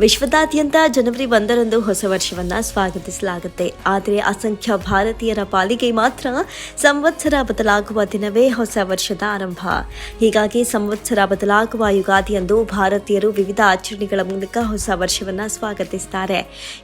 ವಿಶ್ವದಾದ್ಯಂತ ಜನವರಿ ಒಂದರಂದು ಹೊಸ ವರ್ಷವನ್ನ ಸ್ವಾಗತಿಸಲಾಗುತ್ತೆ. ಆದರೆ ಅಸಂಖ್ಯ ಭಾರತೀಯರ ಪಾಲಿಗೆ ಮಾತ್ರ ಸಂವತ್ಸರ ಬದಲಾಗುವ ದಿನವೇ ಹೊಸ ವರ್ಷದ ಆರಂಭ. ಹೀಗಾಗಿ ಸಂವತ್ಸರ ಬದಲಾಗುವ ಯುಗಾದಿಯಂದು ಭಾರತೀಯರು ವಿವಿಧ ಆಚರಣೆಗಳ ಮೂಲಕ ಹೊಸ ವರ್ಷವನ್ನ ಸ್ವಾಗತಿಸುತ್ತಾರೆ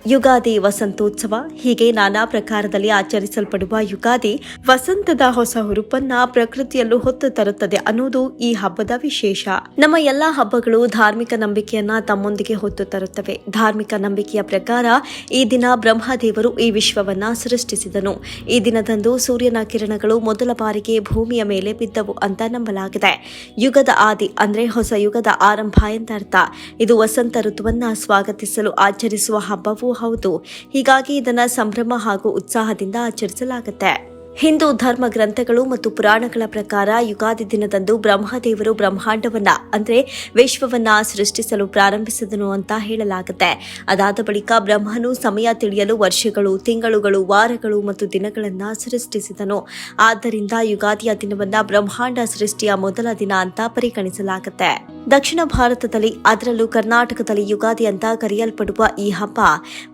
ಯುಗಾದಿ ವಸಂತೋತ್ಸವ, ಹೀಗೆ ನಾನಾ ಪ್ರಕಾರದಲ್ಲಿ ಆಚರಿಸಲ್ಪಡುವ ಯುಗಾದಿ ವಸಂತದ ಹೊಸ ಹುರುಪನ್ನ ಪ್ರಕೃತಿಯಲ್ಲೂ ಹೊತ್ತು ತರುತ್ತದೆ ಅನ್ನೋದು ಈ ಹಬ್ಬದ ವಿಶೇಷ. ನಮ್ಮ ಎಲ್ಲ ಹಬ್ಬಗಳು ಧಾರ್ಮಿಕ ನಂಬಿಕೆಯನ್ನ ತಮ್ಮೊಂದಿಗೆ ಹೊತ್ತು ತರುತ್ತವೆ ಧಾರ್ಮಿಕ ನಂಬಿಕೆಯ ಪ್ರಕಾರ ಈ ದಿನ ಬ್ರಹ್ಮದೇವರು ಈ ವಿಶ್ವವನ್ನ ಸೃಷ್ಟಿಸಿದನು. ಈ ದಿನದಂದು ಸೂರ್ಯನ ಕಿರಣಗಳು ಮೊದಲ ಬಾರಿಗೆ ಭೂಮಿಯ ಮೇಲೆ ಬಿದ್ದವು ಅಂತ ನಂಬಲಾಗಿದೆ. ಯುಗದ ಆದಿ ಅಂದ್ರೆ ಹೊಸ ಯುಗದ ಆರಂಭ ಎಂದರ್ಥ. ಇದು ವಸಂತ ಋತುವನ್ನ ಸ್ವಾಗತಿಸಲು ಆಚರಿಸುವ ಹಬ್ಬವೂ ಹೌದು. ಹೀಗಾಗಿ ಇದನ್ನ ಸಂಭ್ರಮ ಹಾಗೂ ಉತ್ಸಾಹದಿಂದ ಆಚರಿಸಲಾಗುತ್ತೆ. ಹಿಂದೂ ಧರ್ಮ ಗ್ರಂಥಗಳು ಮತ್ತು ಪುರಾಣಗಳ ಪ್ರಕಾರ ಯುಗಾದಿ ದಿನದಂದು ಬ್ರಹ್ಮದೇವರು ಬ್ರಹ್ಮಾಂಡವನ್ನ, ಅಂದ್ರೆ ವಿಶ್ವವನ್ನ ಸೃಷ್ಟಿಸಲು ಪ್ರಾರಂಭಿಸಿದನು ಅಂತ ಹೇಳಲಾಗುತ್ತೆ. ಅದಾದ ಬಳಿಕ ಬ್ರಹ್ಮನು ಸಮಯ ತಿಳಿಯಲು ವರ್ಷಗಳು, ತಿಂಗಳುಗಳು, ವಾರಗಳು ಮತ್ತು ದಿನಗಳನ್ನ ಸೃಷ್ಟಿಸಿದನು. ಆದ್ದರಿಂದ ಯುಗಾದಿಯ ದಿನವನ್ನ ಬ್ರಹ್ಮಾಂಡ ಸೃಷ್ಟಿಯ ಮೊದಲ ದಿನ ಅಂತ ಪರಿಗಣಿಸಲಾಗುತ್ತೆ. ದಕ್ಷಿಣ ಭಾರತದಲ್ಲಿ ಅದರಲ್ಲೂ ಕರ್ನಾಟಕದಲ್ಲಿ ಯುಗಾದಿ ಅಂತ ಕರೆಯಲ್ಪಡುವ ಈ ಹಬ್ಬ.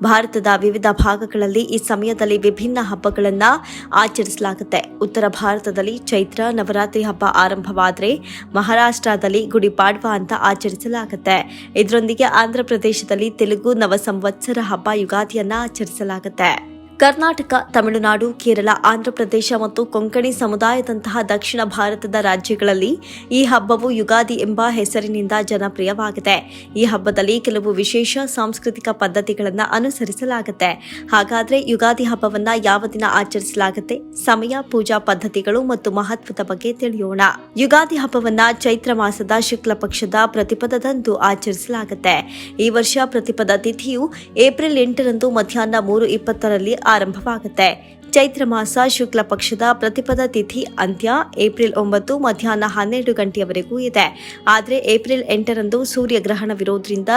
ಭಾರತದ ವಿವಿಧ ಭಾಗಗಳಲ್ಲಿ ಈ ಸಮಯದಲ್ಲಿ ವಿಭಿನ್ನ ಹಬ್ಬಗಳನ್ನು ಆಚರಿಸಲಾಗುತ್ತೆ. ಉತ್ತರ ಭಾರತದಲ್ಲಿ ಚೈತ್ರ ನವರಾತ್ರಿ ಹಬ್ಬ ಆರಂಭವಾದರೆ ಮಹಾರಾಷ್ಟ್ರದಲ್ಲಿ ಗುಡಿ ಪಾಡ್ವ ಅಂತ ಆಚರಿಸಲಾಗುತ್ತೆ. ಇದರೊಂದಿಗೆ ಆಂಧ್ರ ಪ್ರದೇಶದಲ್ಲಿ ತೆಲುಗು ನವ ಸಂವತ್ಸರ ಹಬ್ಬ ಯುಗಾದಿಯನ್ನ ಆಚರಿಸಲಾಗುತ್ತೆ. ಕರ್ನಾಟಕ, ತಮಿಳುನಾಡು, ಕೇರಳ, ಆಂಧ್ರಪ್ರದೇಶ ಮತ್ತು ಕೊಂಕಣಿ ಸಮುದಾಯದಂತಹ ದಕ್ಷಿಣ ಭಾರತದ ರಾಜ್ಯಗಳಲ್ಲಿ ಈ ಹಬ್ಬವು ಯುಗಾದಿ ಎಂಬ ಹೆಸರಿನಿಂದ ಜನಪ್ರಿಯವಾಗಿದೆ. ಈ ಹಬ್ಬದಲ್ಲಿ ಕೆಲವು ವಿಶೇಷ ಸಾಂಸ್ಕೃತಿಕ ಪದ್ಧತಿಗಳನ್ನು ಅನುಸರಿಸಲಾಗುತ್ತೆ. ಹಾಗಾದರೆ ಯುಗಾದಿ ಹಬ್ಬವನ್ನು ಯಾವ ದಿನ ಆಚರಿಸಲಾಗುತ್ತೆ? ಸಮಯ, ಪೂಜಾ ಪದ್ಧತಿಗಳು ಮತ್ತು ಮಹತ್ವದ ಬಗ್ಗೆ ತಿಳಿಯೋಣ. ಯುಗಾದಿ ಹಬ್ಬವನ್ನು ಚೈತ್ರ ಮಾಸದ ಶುಕ್ಲ ಪಕ್ಷದ ಪ್ರತಿಪದದಂದು ಆಚರಿಸಲಾಗುತ್ತೆ. ಈ ವರ್ಷ ಪ್ರತಿಪದ ತಿಥಿಯು ಏಪ್ರಿಲ್ ಎಂಟರಂದು ಮಧ್ಯಾಹ್ನ ಮೂರು ಇಪ್ಪತ್ತರಲ್ಲಿ ಆರಂಭವಾಗುತ್ತೆ. ಚೈತ್ರ ಮಾಸ ಶುಕ್ಲ ಪಕ್ಷದ ಪ್ರತಿಪದ ತಿಥಿ ಅಂತ್ಯ ಏಪ್ರಿಲ್ ಒಂಬತ್ತು ಮಧ್ಯಾಹ್ನ ಹನ್ನೆರಡು ಗಂಟೆಯವರೆಗೂ ಇದೆ. ಆದರೆ ಏಪ್ರಿಲ್ ಎಂಟರಂದು ಸೂರ್ಯಗ್ರಹಣವಿರೋದ್ರಿಂದ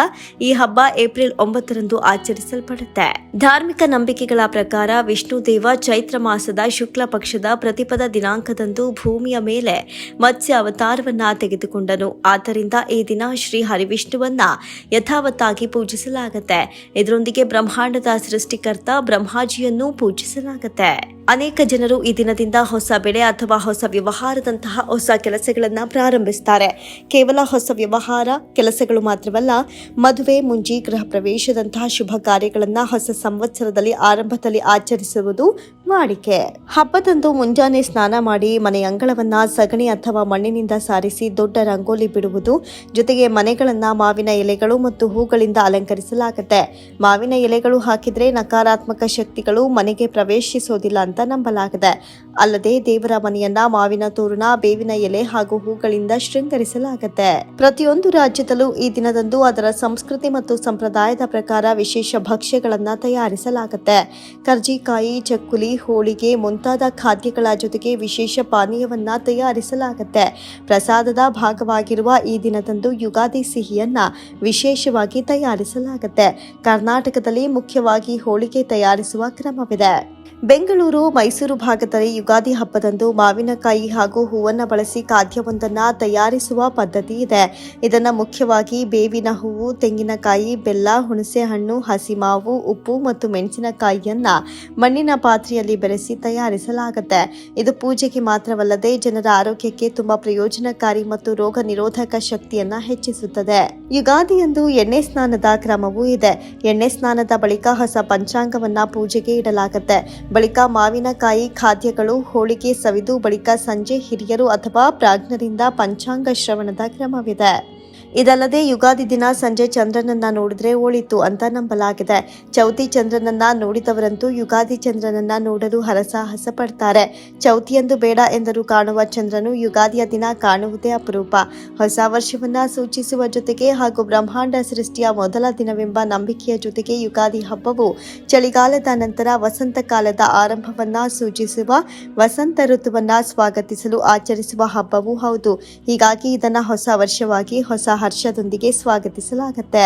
ಈ ಹಬ್ಬ ಏಪ್ರಿಲ್ ಒಂಬತ್ತರಂದು ಆಚರಿಸಲ್ಪಡುತ್ತೆ. ಧಾರ್ಮಿಕ ನಂಬಿಕೆಗಳ ಪ್ರಕಾರ ವಿಷ್ಣು ದೇವ ಚೈತ್ರ ಮಾಸದ ಶುಕ್ಲ ಪಕ್ಷದ ಪ್ರತಿಪದ ದಿನಾಂಕದಂದು ಭೂಮಿಯ ಮೇಲೆ ಮತ್ಸ್ಯ ಅವತಾರವನ್ನ ತೆಗೆದುಕೊಂಡನು. ಆದ್ದರಿಂದ ಈ ದಿನ ಶ್ರೀ ಹರಿವಿಷ್ಣುವನ್ನ ಯಥಾವತ್ತಾಗಿ ಪೂಜಿಸಲಾಗುತ್ತೆ. ಇದರೊಂದಿಗೆ ಬ್ರಹ್ಮಾಂಡದ ಸೃಷ್ಟಿಕರ್ತ ಬ್ರಹ್ಮಾಜಿಯನ್ನು ಪೂಜಿಸಲಾಗುತ್ತೆ. ಅನೇಕ ಜನರು ಈ ದಿನದಿಂದ ಹೊಸ ಬೆಳೆ ಅಥವಾ ಹೊಸ ವ್ಯವಹಾರದಂತಹ ಹೊಸ ಕೆಲಸಗಳನ್ನು ಪ್ರಾರಂಭಿಸುತ್ತಾರೆ ಕೇವಲ ಹೊಸ ವ್ಯವಹಾರ, ಕೆಲಸಗಳು ಮಾತ್ರವಲ್ಲ, ಮದುವೆ ಮುಂಜಿ ಗೃಹ ಪ್ರವೇಶದಂತಹ ಶುಭ ಕಾರ್ಯಗಳನ್ನು ಹೊಸ ಸಂವತ್ಸರದಲ್ಲಿ, ಆರಂಭದಲ್ಲಿ ಆಚರಿಸುವುದು ವಾಡಿಕೆ. ಹಬ್ಬದಂದು ಮುಂಜಾನೆ ಸ್ನಾನ ಮಾಡಿ ಮನೆ ಅಂಗಳವನ್ನ ಸಗಣಿ ಅಥವಾ ಮಣ್ಣಿನಿಂದ ಸಾರಿಸಿ ದೊಡ್ಡ ರಂಗೋಲಿ ಬಿಡುವುದು, ಜೊತೆಗೆ ಮನೆಗಳನ್ನ ಮಾವಿನ ಎಲೆಗಳು ಮತ್ತು ಹೂಗಳಿಂದ ಅಲಂಕರಿಸಲಾಗುತ್ತೆ. ಮಾವಿನ ಎಲೆಗಳು ಹಾಕಿದ್ರೆ ನಕಾರಾತ್ಮಕ ಶಕ್ತಿಗಳು ಮನೆಗೆ ಪ್ರವೇಶಿಸೋದಿಲ್ಲ ಅಂತ ನಂಬಲಾಗಿದೆ. ಅಲ್ಲದೆ ದೇವರ ಮನೆಯನ್ನ ಮಾವಿನ ತೋರಣ, ಬೇವಿನ ಎಲೆ ಹಾಗೂ ಹೂಗಳಿಂದ ಶೃಂಗರಿಸಲಾಗುತ್ತೆ. ಪ್ರತಿಯೊಂದು ರಾಜ್ಯದಲ್ಲೂ ಈ ದಿನದಂದು ಅದರ ಸಂಸ್ಕೃತಿ ಮತ್ತು ಸಂಪ್ರದಾಯದ ಪ್ರಕಾರ ವಿಶೇಷ ಭಕ್ಷ್ಯಗಳನ್ನ ತಯಾರಿಸಲಾಗುತ್ತೆ. ಕರ್ಜಿಕಾಯಿ ಚಕ್ಕುಲಿ, ಹೋಳಿಗೆ ಮುಂತಾದ ಖಾದ್ಯಗಳ ಜೊತೆಗೆ ವಿಶೇಷ ಪಾನೀಯವನ್ನ ತಯಾರಿಸಲಾಗುತ್ತೆ. ಪ್ರಸಾದದ ಭಾಗವಾಗಿರುವ ಈ ದಿನದಂದು ಯುಗಾದಿ ಸಿಹಿಯನ್ನ ವಿಶೇಷವಾಗಿ ತಯಾರಿಸಲಾಗುತ್ತೆ. ಕರ್ನಾಟಕದಲ್ಲಿ ಮುಖ್ಯವಾಗಿ ಹೋಳಿಗೆ ತಯಾರಿಸುವ ಕ್ರಮವಿದೆ. ಬೆಂಗಳೂರು ಮೈಸೂರು ಭಾಗದಲ್ಲಿ ಯುಗಾದಿ ಹಬ್ಬದಂದು ಮಾವಿನಕಾಯಿ ಹಾಗೂ ಹೂವನ್ನು ಬಳಸಿ ಖಾದ್ಯವೊಂದನ್ನು ತಯಾರಿಸುವ ಪದ್ಧತಿ ಇದೆ. ಇದನ್ನು ಮುಖ್ಯವಾಗಿ ಬೇವಿನ ಹೂವು, ತೆಂಗಿನಕಾಯಿ, ಬೆಲ್ಲ ಹುಣಸೆ ಹಣ್ಣು ಹಸಿ ಮಾವು ಉಪ್ಪು ಮತ್ತು ಮೆಣಸಿನಕಾಯಿಯನ್ನು ಮಣ್ಣಿನ ಪಾತ್ರೆಯಲ್ಲಿ ಬೆರೆಸಿ ತಯಾರಿಸಲಾಗುತ್ತೆ. ಇದು ಪೂಜೆಗೆ ಮಾತ್ರವಲ್ಲದೆ ಜನರ ಆರೋಗ್ಯಕ್ಕೆ ತುಂಬಾ ಪ್ರಯೋಜನಕಾರಿ ಮತ್ತು ರೋಗ ನಿರೋಧಕ ಶಕ್ತಿಯನ್ನು ಹೆಚ್ಚಿಸುತ್ತದೆ. ಯುಗಾದಿಯಂದು ಎಣ್ಣೆ ಸ್ನಾನದ ಕ್ರಮವೂ ಇದೆ. ಎಣ್ಣೆ ಸ್ನಾನದ ಬಳಿಕ ಹೊಸ ಪಂಚಾಂಗವನ್ನು ಪೂಜೆಗೆ ಇಡಲಾಗುತ್ತೆ. ಬಳಿಕ ಮಾವಿನಕಾಯಿ ಖಾದ್ಯಗಳು ಹೋಳಿಗೆ ಸವಿದು ಬಳಿಕ ಸಂಜೆ ಹಿರಿಯರು ಅಥವಾ ಪ್ರಾಜ್ಞರಿಂದ ಪಂಚಾಂಗ ಶ್ರವಣದ ಕ್ರಮವಿದೆ. ಇದಲ್ಲದೆ ಯುಗಾದಿ ದಿನ ಸಂಜೆ ಚಂದ್ರನನ್ನ ನೋಡಿದ್ರೆ ಒಳಿತು ಅಂತ ನಂಬಲಾಗಿದೆ. ಚೌತಿ ಚಂದ್ರನನ್ನ ನೋಡಿದವರಂತೂ ಯುಗಾದಿ ಚಂದ್ರನನ್ನ ನೋಡಲು ಹರಸಾಹಸ ಪಡ್ತಾರೆ. ಚೌತಿಯಂದು ಬೇಡ ಎಂದರೂ ಕಾಣುವ ಚಂದ್ರನು ಯುಗಾದಿಯ ದಿನ ಕಾಣುವುದೇ ಅಪರೂಪ. ಹೊಸ ವರ್ಷವನ್ನ ಸೂಚಿಸುವ ಜೊತೆಗೆ ಹಾಗೂ ಬ್ರಹ್ಮಾಂಡ ಸೃಷ್ಟಿಯ ಮೊದಲ ದಿನವೆಂಬ ನಂಬಿಕೆಯ ಜೊತೆಗೆ ಯುಗಾದಿ ಹಬ್ಬವು ಚಳಿಗಾಲದ ನಂತರ ವಸಂತ ಕಾಲದ ಆರಂಭವನ್ನ ಸೂಚಿಸುವ ವಸಂತ ಋತುವನ್ನ ಸ್ವಾಗತಿಸಲು ಆಚರಿಸುವ ಹಬ್ಬವೂ ಹೌದು. ಹೀಗಾಗಿ ಇದನ್ನ ಹೊಸ ವರ್ಷವಾಗಿ, ಹೊಸ ಹರ್ಷದೊಂದಿಗೆ ಸ್ವಾಗತಿಸಲಾಗುತ್ತೆ.